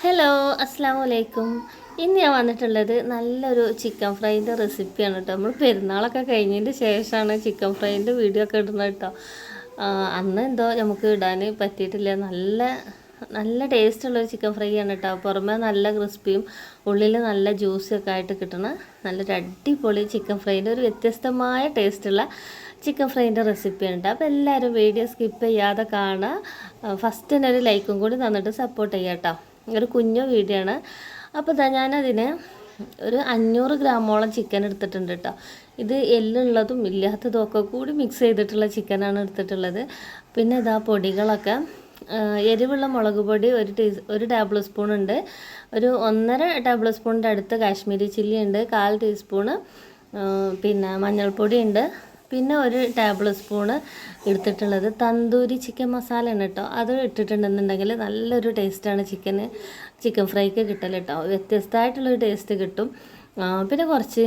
Hello അസ്സാം വലൈക്കും ഇന്ന് ഞാൻ വന്നിട്ടുള്ളത് നല്ലൊരു ചിക്കൻ ഫ്രൈന്റെ റെസിപ്പിയാണ് കേട്ടോ നമ്മൾ പെരുന്നാളൊക്കെ കഴിഞ്ഞതിന്റെ ശേഷമാണ് ചിക്കൻ ഫ്രൈന്റെ വീഡിയോ ഒക്കെ ഇടുന്നത് കേട്ടോ അന്ന് എന്തോ നമുക്ക് ഇടാൻ പറ്റിയിട്ടില്ല. നല്ല നല്ല ടേസ്റ്റുള്ളൊരു ചിക്കൻ ഫ്രൈ ആണ് കേട്ടോ പുറമേ നല്ല ക്രിസ്പിയും ഉള്ളിൽ നല്ല ജ്യൂസും ഒക്കെ ആയിട്ട് കിട്ടണ നല്ലൊരു അടിപൊളി ചിക്കൻ ഫ്രൈന്റെ ഒരു വ്യത്യസ്തമായ ടേസ്റ്റുള്ള ചിക്കൻ ഫ്രൈന്റെ റെസിപ്പിയാണ് കേട്ടോ അപ്പോൾ എല്ലാവരും വീഡിയോ സ്കിപ്പ് ചെയ്യാതെ കാണുക. ഫസ്റ്റ് തന്നെ ഒരു ലൈക്കും കൂടി തന്നിട്ട് സപ്പോർട്ട് ചെയ്യാം കേട്ടോ ഒരു കുഞ്ഞു വീഡിയോ ആണ് അപ്പോൾ ഇതാ ഞാനതിന് ഒരു അഞ്ഞൂറ് ഗ്രാമോളം ചിക്കൻ എടുത്തിട്ടുണ്ട് കേട്ടോ ഇത് എല്ലുള്ളതും ഇല്ലാത്തതും ഒക്കെ കൂടി മിക്സ് ചെയ്തിട്ടുള്ള ചിക്കനാണ് എടുത്തിട്ടുള്ളത്. പിന്നെ ഇതാ പൊടികളൊക്കെ. എരിവുള്ള മുളക് പൊടി ഒരു ടീ ഒരു ടേബിൾ സ്പൂൺ ഉണ്ട്. ഒരു ഒന്നര ടേബിൾ സ്പൂണിന്റെ അടുത്ത് കാശ്മീരി ചില്ലി ഉണ്ട്. കാൽ ടീസ്പൂണ് പിന്നെ മഞ്ഞൾപ്പൊടി ഉണ്ട്. പിന്നെ ഒരു ടേബിൾ സ്പൂണ് എടുത്തിട്ടുള്ളത് തന്തൂരി ചിക്കൻ മസാല ആണ് കേട്ടോ. അത് ഇട്ടിട്ടുണ്ടെന്നുണ്ടെങ്കിൽ നല്ലൊരു ടേസ്റ്റാണ് ചിക്കന് ചിക്കൻ ഫ്രൈക്ക് കിട്ടൽ കേട്ടോ. വ്യത്യസ്തമായിട്ടുള്ളൊരു ടേസ്റ്റ് കിട്ടും. പിന്നെ കുറച്ച്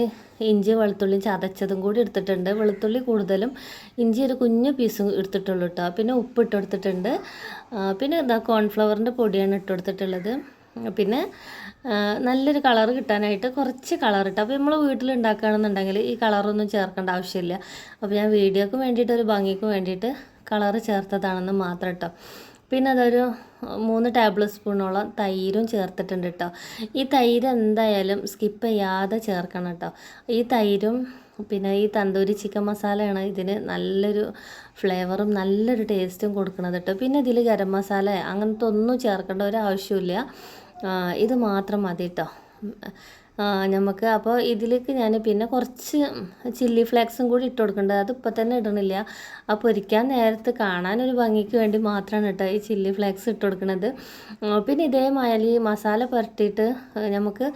ഇഞ്ചി വെളുത്തുള്ളി ചതച്ചതും കൂടി എടുത്തിട്ടുണ്ട്. വെളുത്തുള്ളി കൂടുതലും ഇഞ്ചി ഒരു കുഞ്ഞു പീസും എടുത്തിട്ടുള്ളൂ കേട്ടോ. പിന്നെ ഉപ്പ് ഇട്ട് കൊടുത്തിട്ടുണ്ട് പിന്നെ ഇതാ കോൺഫ്ലവറിന്റെ പൊടിയാണ് ഇട്ട് കൊടുത്തിട്ടുള്ളത്. പിന്നെ നല്ലൊരു കളർ കിട്ടാനായിട്ട് കുറച്ച് കളർ ഇട്ട്. അപ്പോൾ നമ്മൾ വീട്ടിൽ ഉണ്ടാക്കുകയാണെന്നുണ്ടെങ്കിൽ ഈ കളറൊന്നും ചേർക്കേണ്ട ആവശ്യമില്ല. അപ്പോൾ ഞാൻ വീഡിയോക്ക് വേണ്ടിയിട്ട് ഒരു ഭംഗിക്ക് വേണ്ടിയിട്ട് കളർ ചേർത്തതാണെന്ന് മാത്രം കേട്ടോ പിന്നെ അതൊരു മൂന്ന് ടേബിൾ സ്പൂണോളം തൈരും ചേർത്തിട്ടുണ്ട് കേട്ടോ ഈ തൈര് എന്തായാലും സ്കിപ്പ് ചെയ്യാതെ ചേർക്കണം കേട്ടോ ഈ തൈരും പിന്നെ ഈ തന്തൂരി ചിക്കൻ മസാലയാണ് ഇതിന് നല്ലൊരു ഫ്ലേവറും നല്ലൊരു ടേസ്റ്റും കൊടുക്കുന്നത് കേട്ടോ പിന്നെ ഇതിൽ ഗരം മസാല അങ്ങനത്തെ ഒന്നും ചേർക്കേണ്ട ഒരു ആവശ്യമില്ല. ഇത് മാത്രം മതി കേട്ടോ നമുക്ക് അപ്പോൾ ഇതിലേക്ക് ഞാൻ പിന്നെ കുറച്ച് ചില്ലി ഫ്ലേക്സും കൂടി ഇട്ട് കൊടുക്കേണ്ടത് അത് തന്നെ ഇടണില്ല. ആ പൊരിക്കാൻ നേരത്ത് കാണാനൊരു ഭംഗിക്ക് വേണ്ടി മാത്രമാണ് കേട്ടോ ഈ ചില്ലി ഫ്ലേക്സ് ഇട്ട് കൊടുക്കുന്നത് പിന്നെ ഇതേമാതിരി മസാല പുരട്ടിയിട്ട് നമുക്ക്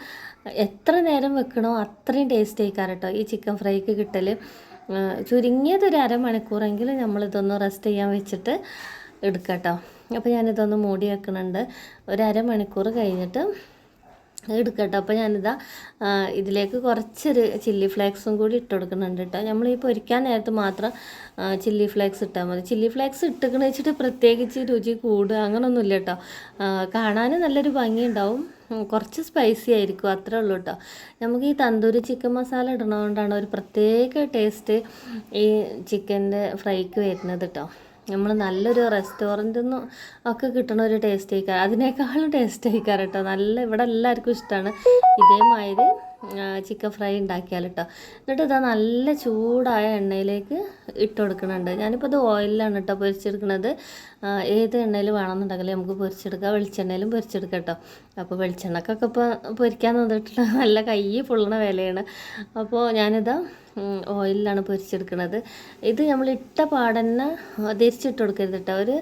എത്ര നേരം വെക്കണോ അത്രയും ടേസ്റ്റ് ആയിക്കാറ് കേട്ടോ ഈ ചിക്കൻ ഫ്രൈക്ക് കിട്ടൽ ചുരുങ്ങിയതൊരു അരമണിക്കൂറെങ്കിലും നമ്മളിതൊന്ന് റെസ്റ്റ് ചെയ്യാൻ വെച്ചിട്ട് എടുക്കാം കേട്ടോ അപ്പോൾ ഞാനിതൊന്ന് മൂടി വെക്കുന്നുണ്ട് ഒരു അരമണിക്കൂർ കഴിഞ്ഞിട്ട് എടുക്കട്ടോ. അപ്പോൾ ഞാനിതാ ഇതിലേക്ക് കുറച്ചൊരു ചില്ലി ഫ്ലേക്സും കൂടി ഇട്ട് കൊടുക്കുന്നുണ്ട് കേട്ടോ. നമ്മൾ ഈ പൊരിക്കാൻ നേരത്ത് മാത്രം ചില്ലി ഫ്ലേക്സ് ഇട്ടാൽ മതി. ചില്ലി ഫ്ലേക്സ് ഇട്ടുക്കണ വെച്ചിട്ട് പ്രത്യേകിച്ച് രുചി കൂടുക അങ്ങനൊന്നുമില്ല കേട്ടോ. കാണാൻ നല്ലൊരു ഭംഗിയുണ്ടാവും. കുറച്ച് സ്പൈസി ആയിരിക്കും അത്രേ ഉള്ളൂ കേട്ടോ. നമുക്ക് ഈ തന്തൂരി ചിക്കൻ മസാല ഇടണതുകൊണ്ടാണ് ഒരു പ്രത്യേക ടേസ്റ്റ് ഈ ചിക്കന്റെ ഫ്രൈക്ക് വരുന്നത് കേട്ടോ. നമ്മൾ നല്ലൊരു റെസ്റ്റോറന്റിൽ നിന്ന് ഒക്കെ കിട്ടണ ഒരു ടേസ്റ്റ് ആയിക്കാറ് അതിനേക്കാളും ടേസ്റ്റ് ആയിക്കാറ് കേട്ടോ. നല്ല ഇവിടെ എല്ലാവർക്കും ഇഷ്ടമാണ് ഇതേമാതിരി ചിക്കൻ ഫ്രൈ ഉണ്ടാക്കിയാൽ കേട്ടോ. എന്നിട്ട് ഇതാ നല്ല ചൂടായ എണ്ണയിലേക്ക് ഇട്ട് കൊടുക്കുന്നുണ്ട്. ഞാനിപ്പോൾ ഇത് ഓയിലാണ് കേട്ടോ പൊരിച്ചെടുക്കുന്നത്. ഏത് എണ്ണയിൽ വേണമെന്നുണ്ടെങ്കിൽ നമുക്ക് പൊരിച്ചെടുക്കാം. വെളിച്ചെണ്ണയിലും പൊരിച്ചെടുക്കാം കേട്ടോ. അപ്പോൾ വെളിച്ചെണ്ണക്കൊക്കെ ഇപ്പോൾ പൊരിക്കാൻ തന്നിട്ടുള്ള നല്ല കൈ പൊള്ളണ വിലയാണ്. അപ്പോൾ ഞാനിതാ ഉം, ഓയിലിലാണ് പൊരിച്ചെടുക്കുന്നത് ഇത് നമ്മൾ ഇട്ട പാടന്നെ തിരിച്ചിട്ട് കൊടുക്കരുത് കേട്ടോ ഒരു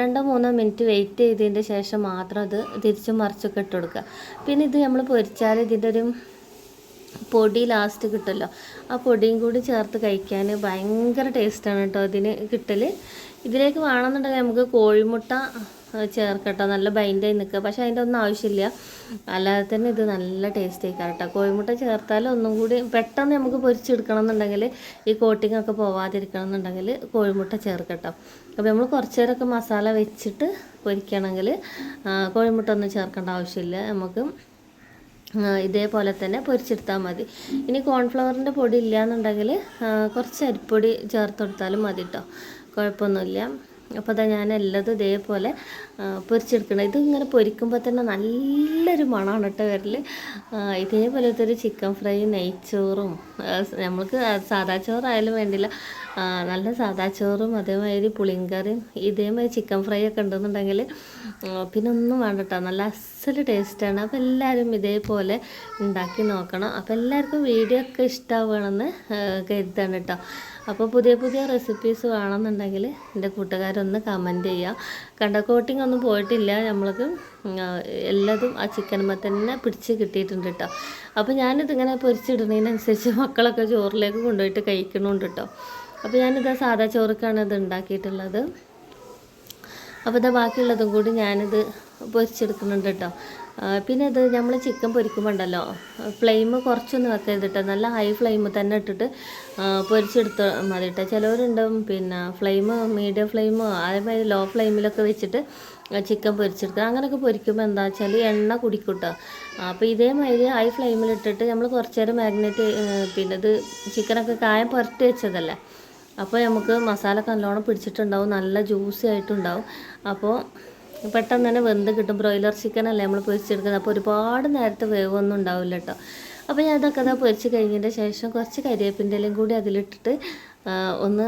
രണ്ടോ മൂന്നോ മിനിറ്റ് വെയിറ്റ് ചെയ്തതിന്റെ ശേഷം മാത്രം അത് തിരിച്ചും മറിച്ചൊക്കെ ഇട്ട് കൊടുക്കുക. പിന്നെ ഇത് നമ്മൾ പൊരിച്ചാൽ ഇതിന്റെ ഒരു പൊടി ലാസ്റ്റ് കിട്ടുമല്ലോ. ആ പൊടിയും കൂടി ചേർത്ത് കഴിക്കാൻ ഭയങ്കര ടേസ്റ്റാണ് കേട്ടോ ഇതിന് കിട്ടൽ ഇതിലേക്ക് വേണമെന്നുണ്ടെങ്കിൽ നമുക്ക് കോഴിമുട്ട ചേർക്കട്ടോ. നല്ല ബൈൻഡായി നിൽക്കുക. പക്ഷേ അതിന്റെ ഒന്നും ആവശ്യമില്ല. അല്ലാതെ തന്നെ ഇത് നല്ല ടേസ്റ്റ് ആയിക്കാം കേട്ടോ. കോഴിമുട്ട ചേർത്താൽ ഒന്നും കൂടി പെട്ടെന്ന് നമുക്ക് പൊരിച്ചെടുക്കണം എന്നുണ്ടെങ്കിൽ ഈ കോട്ടിംഗ് ഒക്കെ പോവാതിരിക്കണം എന്നുണ്ടെങ്കിൽ കോഴിമുട്ട ചേർക്കട്ടോ. അപ്പോൾ നമ്മൾ കുറച്ച് നേരമൊക്കെ മസാല വെച്ചിട്ട് പൊരിക്കണമെങ്കിൽ കോഴിമുട്ട ഒന്നും ചേർക്കേണ്ട ആവശ്യമില്ല. നമുക്ക് ഇതേപോലെ തന്നെ പൊരിച്ചെടുത്താൽ മതി. ഇനി കോൺഫ്ലവറിന്റെ പൊടി ഇല്ല എന്നുണ്ടെങ്കിൽ കുറച്ച് അരിപ്പൊടി ചേർത്ത് കൊടുത്താലും മതി കേട്ടോ കുഴപ്പമൊന്നുമില്ല. അപ്പോൾ അതാ ഞാൻ എല്ലാതും ഇതേപോലെ പൊരിച്ചെടുക്കണം. ഇത് ഇങ്ങനെ പൊരിക്കുമ്പോൾ തന്നെ നല്ലൊരു മണമാണ് കേട്ടോ വരൽ ഇതേപോലത്തെ ഒരു ചിക്കൻ ഫ്രൈ നെയ്ച്ചോറും നമ്മൾക്ക് സാദാ ചോറായാലും വേണ്ടില്ല. നല്ല സാദാ ചോറും അതേമാതിരി പുളിങ്കറിയും ഇതേമാതിരി ചിക്കൻ ഫ്രൈ ഒക്കെ ഉണ്ടെന്നുണ്ടെങ്കിൽ പിന്നെ ഒന്നും വേണ്ട നല്ല അസൽ ടേസ്റ്റാണ് അപ്പോൾ എല്ലാവരും ഇതേപോലെ ഉണ്ടാക്കി നോക്കണം. അപ്പോൾ എല്ലാവർക്കും വീഡിയോ ഒക്കെ ഇഷ്ടമാവുകയാണെന്ന് കരുതാണ് കേട്ടോ അപ്പോൾ പുതിയ പുതിയ റെസിപ്പീസ് വേണമെന്നുണ്ടെങ്കിൽ എന്റെ കൂട്ടുകാരൊന്ന് കമന്റ് ചെയ്യുക കണ്ട കോട്ടിംഗ് ഒന്നും പോയിട്ടില്ല. നമ്മൾക്ക് എല്ലാതും ആ ചിക്കനുമ്പോൾ തന്നെ പിടിച്ച് കിട്ടിയിട്ടുണ്ട് കേട്ടോ അപ്പോൾ ഞാനിതിങ്ങനെ പൊരിച്ചിടുന്നതിനനുസരിച്ച് മക്കളൊക്കെ ചോറിലേക്ക് കൊണ്ടുപോയിട്ട് കഴിക്കണമുണ്ട് കേട്ടോ അപ്പോൾ ഞാനിത് സാദാ ചോറുക്കാണ് ഇത് ഉണ്ടാക്കിയിട്ടുള്ളത്. അപ്പോൾ ഇതാ ബാക്കിയുള്ളതും കൂടി ഞാനിത് പൊരിച്ചെടുക്കുന്നുണ്ട് കേട്ടോ പിന്നെ ഇത് നമ്മൾ ചിക്കൻ പൊരിക്കുമ്പോൾ ഉണ്ടല്ലോ ഫ്ലെയിം കുറച്ചൊന്നും വെക്കരുത് കേട്ടോ നല്ല ഹൈ ഫ്ലെയിം തന്നെ ഇട്ടിട്ട് പൊരിച്ചെടുത്ത് മതി കേട്ടോ ചിലവരുണ്ടാവും പിന്നെ ഫ്ലെയിം മീഡിയം ഫ്ലെയിമോ അതേമാതിരി ലോ ഫ്ലെയിമിലൊക്കെ വെച്ചിട്ട് ചിക്കൻ പൊരിച്ചെടുക്കുക. അങ്ങനെയൊക്കെ പൊരിക്കുമ്പോൾ എന്താ വെച്ചാൽ എണ്ണ കുടിക്കൂട്ടോ അപ്പോൾ ഇതേമാതിരി ഹൈ ഫ്ലെയിമിലിട്ടിട്ട് നമ്മൾ കുറച്ച് നേരം മാഗ്നേറ്റ് പിന്നെ ഇത് ചിക്കനൊക്കെ കായം പുരട്ടി വെച്ചതല്ലേ അപ്പോൾ നമുക്ക് മസാല നല്ലോണം പിടിച്ചിട്ടുണ്ടാവും നല്ല ജ്യൂസി ആയിട്ടുണ്ടാവും. അപ്പോൾ പെട്ടെന്ന് തന്നെ വെന്ത് കിട്ടും. ബ്രോയിലർ ചിക്കൻ അല്ലേ നമ്മൾ പൊരിച്ചെടുക്കുന്നത്. അപ്പോൾ ഒരുപാട് നേരത്തെ വേവൊന്നും ഉണ്ടാവില്ല കേട്ടോ അപ്പോൾ ഞാൻ ഇതൊക്കെ അതാ പൊരിച്ച് കഴിഞ്ഞതിന്റെ ശേഷം കുറച്ച് കരിവേപ്പിന്റെ ഇലയും കൂടി അതിലിട്ടിട്ട് ഒന്ന്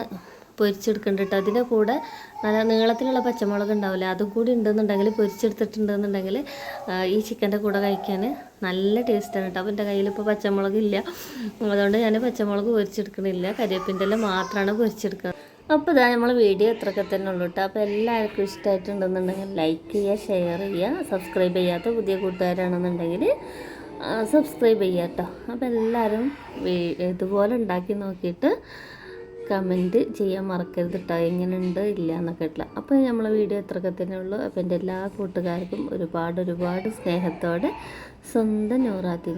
പൊരിച്ചെടുക്കുന്നുണ്ട് കേട്ടോ അതിന്റെ കൂടെ നല്ല നീളത്തിലുള്ള പച്ചമുളക് ഉണ്ടാവില്ലേ അതും കൂടി ഉണ്ടെന്നുണ്ടെങ്കിൽ പൊരിച്ചെടുത്തിട്ടുണ്ടെന്നുണ്ടെങ്കിൽ ഈ ചിക്കന്റെ കൂടെ കഴിക്കാൻ നല്ല ടേസ്റ്റാണ് കേട്ടോ അപ്പോൾ എന്റെ കയ്യിൽ ഇപ്പോൾ പച്ചമുളക് ഇല്ല. അതുകൊണ്ട് ഞാൻ പച്ചമുളക് പൊരിച്ചെടുക്കണില്ല. കരിവേപ്പിന്റെ മാത്രമാണ് പൊരിച്ചെടുക്കുന്നത് അപ്പോൾ ഇതാ നമ്മൾ വീഡിയോ ഇത്രയൊക്കെ തന്നെ ഉള്ളൂ കേട്ടോ അപ്പോൾ എല്ലാവർക്കും ഇഷ്ടമായിട്ടുണ്ടെന്നുണ്ടെങ്കിൽ ലൈക്ക് ചെയ്യുക ഷെയർ ചെയ്യുക സബ്സ്ക്രൈബ് ചെയ്യാത്ത പുതിയ കൂട്ടുകാരാണെന്നുണ്ടെങ്കിൽ സബ്സ്ക്രൈബ് ചെയ്യാം കേട്ടോ അപ്പോൾ എല്ലാവരും ഇതുപോലെ ഉണ്ടാക്കി നോക്കിയിട്ട് കമന്റ് ചെയ്യാൻ മറക്കരുത് കേട്ടോ എങ്ങനെയുണ്ട് ഇല്ല എന്നൊക്കെ ഉള്ള അപ്പോൾ നമ്മളെ വീഡിയോ ഇത്രയൊക്കെ തന്നെ ഉള്ളൂ. അപ്പോൾ എന്റെ എല്ലാ കൂട്ടുകാർക്കും ഒരുപാട് ഒരുപാട് സ്നേഹത്തോടെ സ്വന്തം നൂറാത്തി